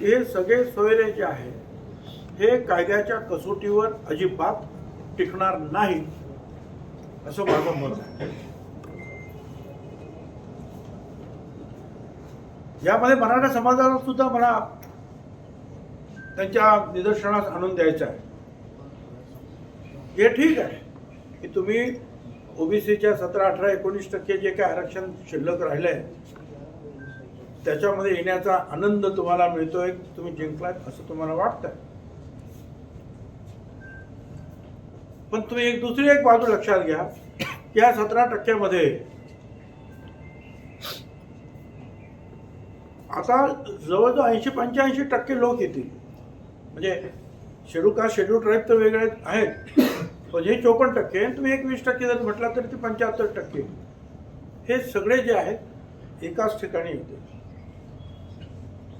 हे सगळे सोयरे जे आहे हे कायद्याच्या कसोटीवर अजिबात टिकणार नाही असं माझं मत आहे. यामध्ये मराठा समाजाला सुद्धा मला त्यांच्या निदर्शनास आणून द्यायचं आहे. हे ठीक आहे की तुम्ही ओबीसीच्या सतरा अठरा एकोणीस टक्के जे काय आरक्षण शिल्लक राहिलंय त्याच्यामध्ये येण्याचा आनंद तुम्हाला मिळतोय तुम्ही जिंकलाय असं तुम्हाला वाटतंय. पण तुम्ही एक दुसरी एक बाजू लक्षात घ्या. या सतरा टक्क्यामध्ये आता जवळजवळ ऐंशी पंच्याऐंशी टक्के लोक येतील. म्हणजे शेड्यूल कास्ट शेड्यूल ट्राईब तर वेगळे आहेत. पण हे चोपन्न टक्के आणि तुम्ही एक वीस टक्के जर म्हटला तर ते पंच्याहत्तर टक्के. हे सगळे जे आहेत एकाच ठिकाणी येते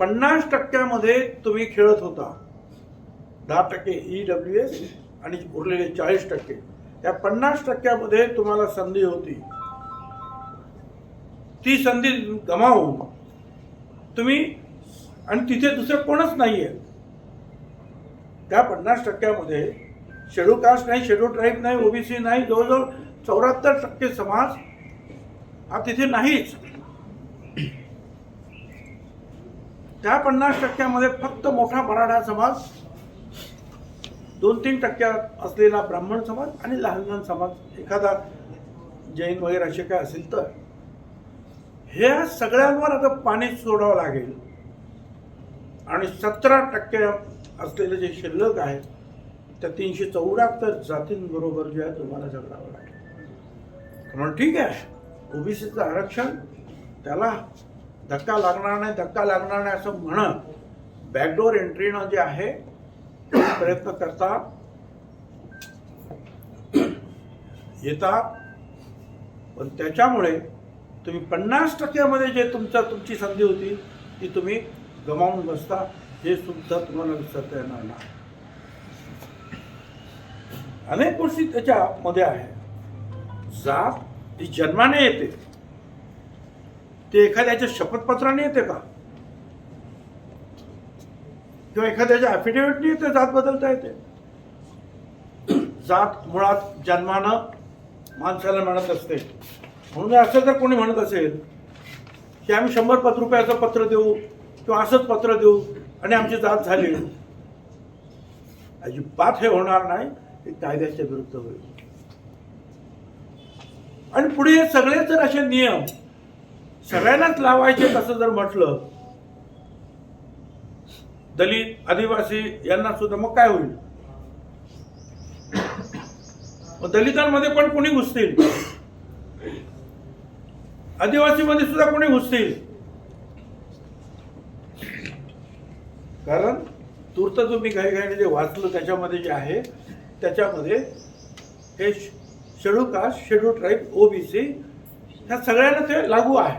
पन्नास टक्क्यामध्ये तुम्ही खेळत होता. दहा टक्के ई डब्ल्यू एस आणि उरलेले चाळीस टक्के. त्या पन्नास टक्क्यामध्ये तुम्हाला संधी होती. ती संधी गमावून तुम्ही आणि तिथे दुसरं कोणच नाही आहे त्या पन्नास टक्क्यामध्ये शेड्यूल कास्ट नाही शेड्यूल ट्राईब नाही ओबीसी नाही जवळजवळ चौऱ्याहत्तर टक्के समाज हा तिथे नाहीच. त्या पन्नास टक्क्यामध्ये फक्त मोठा मराठा समाज दोन तीन टक्क्यात असलेला ब्राह्मण समाज आणि लहान लहान समाज एखादा जैन वगैरे असे काय असेल तर. ह्या सगळ्यांवर आता पाणी सोडावं लागेल. आणि सतरा टक्के असलेले जे शिल्लक आहेत त्या तीनशे चौऱ्याहत्तर जातींबरोबर जे आहे तुम्हाला झगडावं लागेल. म्हणून ठीक आहे ओबीसीचं आरक्षण त्याला धक्का लागणार नाही धक्का लागणार नाही असं म्हणत बॅकडोर एंट्रीनं जे आहे प्रयत्न करता येतात पण त्याच्यामुळे तुम्ही पन्नास टक्क्यामध्ये जे तुमचं तुमची संधी होती ती तुम्ही गमावून बसता. हे सुद्धा तुम्हाला विसरता येणार नाही. अनेक गोष्टी त्याच्यामध्ये आहे जात ही जन्माने येते. ते एखाद्याच्या शपथपत्राने येते का? किंवा एखाद्याच्या ॲफिडेव्हिटने येते जात बदलता येते? जात मुळात जन्मानं माणसाला मिळत असते. म्हणून असं जर कोणी म्हणत असेल की आम्ही शंभर पत रुपयाचं पत्र देऊ किंवा असंच पत्र देऊ आणि आमची जात झाली अजिबात हे होणार नाही हे कायद्याच्या विरुद्ध होईल. आणि पुढे हे सगळे जर असे नियम सगळ्यांनाच लावायचे असं जर म्हटलं दलित आदिवासी यांना सुद्धा मग काय होईल? मग दलितांमध्ये पण कोणी घुसतील? आदिवासीमध्ये सुद्धा कोणी घुसतील? कारण तूर्त तुम्ही मी घाई घाईने जे वाचलं त्याच्यामध्ये जे आहे त्याच्यामध्ये हे schedule caste schedule tribe OBC ह्या सगळ्यांना ते लागू आहे.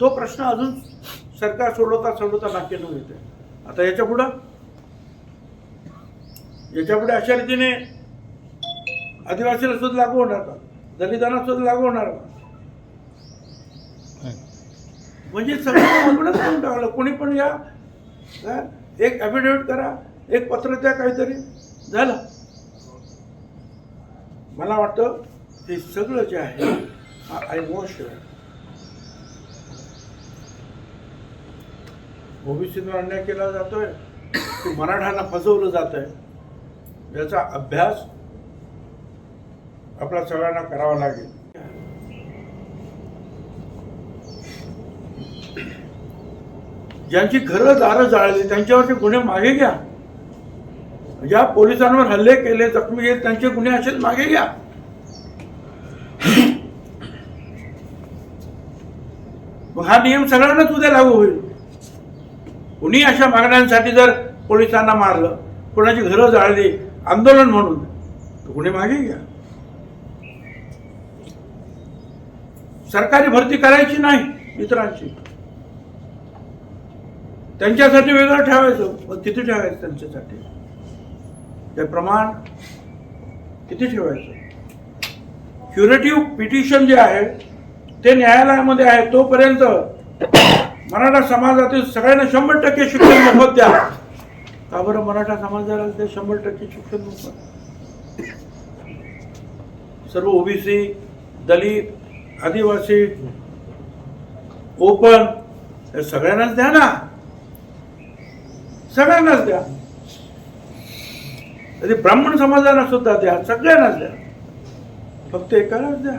तो प्रश्न अजून सरकार सोडवता सोडवता नाकेनं येते आता याच्या पुढं? याच्यापुढे अशा रीतीने आदिवासीला सुद्धा लागू होणार का? दलितांना सुद्धा लागू होणार का? म्हणजे सगळं अवघडच करून टाकलं? कोणी पण या? एक ॲफिडेव्हिट करा एक पत्र द्या काहीतरी. झालं. मला वाटतं हे सगळं जे आहे आय वॉश ओबीसीवर अन्याय केला जातोय की मराठ्यांना फसवलं जात आहे याचा अभ्यास आपल्या सगळ्यांना करावा लागेल. ज्यांची घरं दारं जाळली त्यांच्यावरचे गुन्हे मागे घ्या. ज्या पोलिसांवर हल्ले केले जखमी केले त्यांचे गुन्हे असेच मागे घ्या. मग हा नियम सगळ्यांनाच उद्या लागू होईल. कुणी अशा मागण्यांसाठी जर पोलिसांना मारलं कोणाची घरं जाळली आंदोलन म्हणून तर कुणी मागे घ्या. सरकारी भरती करायची नाही इतरांची त्यांच्यासाठी वेगळं ठेवायचं मग किती ठेवायचं त्यांच्यासाठी? ते प्रमाण किती ठेवायचं? क्युरेटिव्ह पिटिशन जे आहे ते न्यायालयामध्ये आहे तोपर्यंत मराठा समाजातील सगळ्यांना शंभर टक्के शिक्षण मोफत द्या. का बरं मराठा समाजाला ते शंभर टक्के शिक्षण मोफत? सर्व ओबीसी दलित आदिवासी ओपन हे सगळ्यांनाच द्या ना. सगळ्यांनाच द्या. ब्राह्मण समाजाला सुद्धा द्या सगळ्यांनाच द्या. फक्त एकालाच द्या.